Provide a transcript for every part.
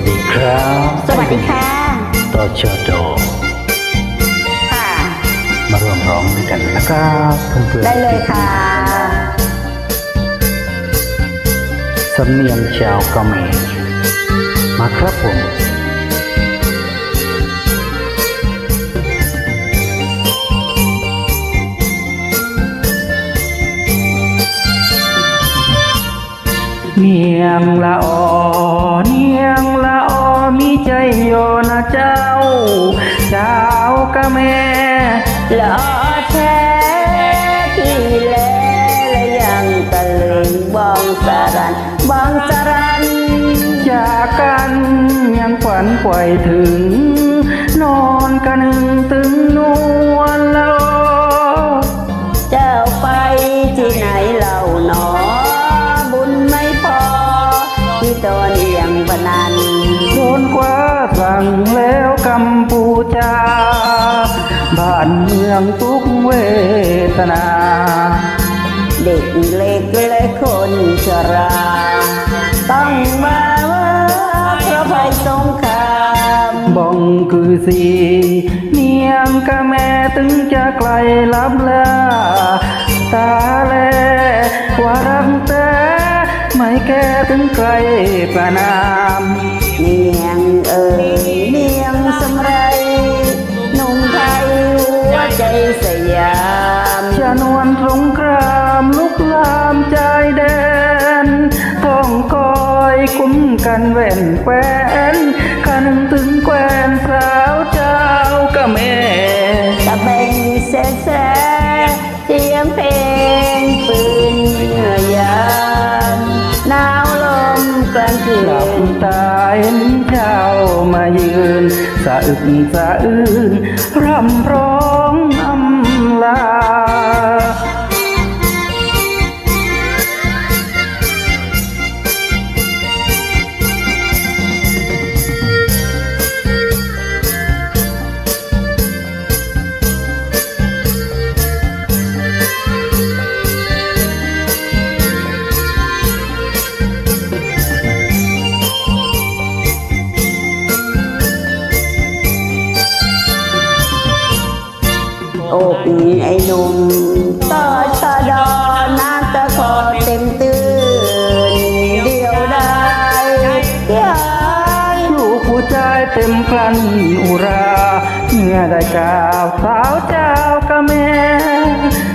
วัสดีครับ สวัสดีค่ะต่อชอดอค่ะมาร่วมร้องด้วยกันนะครับเพื่อนๆได้เลยค่ะสำเนียงชาวเขมรมาครับผมเนียงละออเนียงละออมีใจ โยนะเจ้าเจ้ากะแม่หล่อแท้ที่แลและยังตะลึงบองสารันบองสารันจากกันยังฝันปล่อยถึง นอนกันหนึ่งถึงนวลลอเจ้าไปที่ไหนเล่าหนอ บุญไม่พอที่ตอนเอียงบนันโดนกว่า สั่งแล้วกัมพูชา บ้านเมืองทุกเวทนา เด็กเล็กและคนชรา ต้องมาว่าพระภัยสงครามบ้องคือสีเนียงกะแม่ถึงจะไกลลับลาตาแลว่ารักแต่ไม่แก่ถึงไกลประนามเนียง เอ่ยเนียงสำไรหนุ่มไทยหัวใจสยามชนวนสงครามลุกลามใจแดนต้องคอยคุ้มกันแว่นแควนคันถึงแควนสาวเจ้ากะแม่ตะเบงแสแสเสียงเพลงปืนเหงื่อยามหนาวลมกลางคืหลับน สะอึกสะอื้นร่ำร้องอำลา อ้หนุ่มต่อชะดอนาตะคอเต็มตื่นเดียวได้ยายลูกหัวใจเต็มพลันอุราเมื่อได้กล่าวสาวเจ้ากะแม่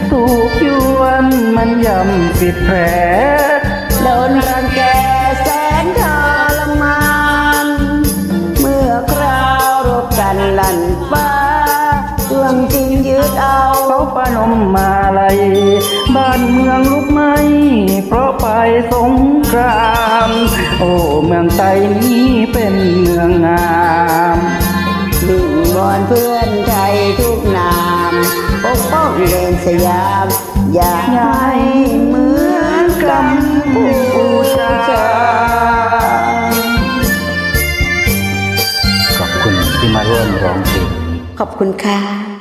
ถูกยวนมันยำปิดแผล ดเอาเขาปนมมาลัยบ้านเมืองลุกไหมเพราะไปสงคราม โอ้เมืองไทยนี้เป็นเมืองงามบิ่งบอนเพื่อนไทยทุกนามปกป้องเลนสยาม อย่าให้เหมือนกัมพูชาขอบคุณที่มาร่วมร้องเพลงขอบคุณค่ะ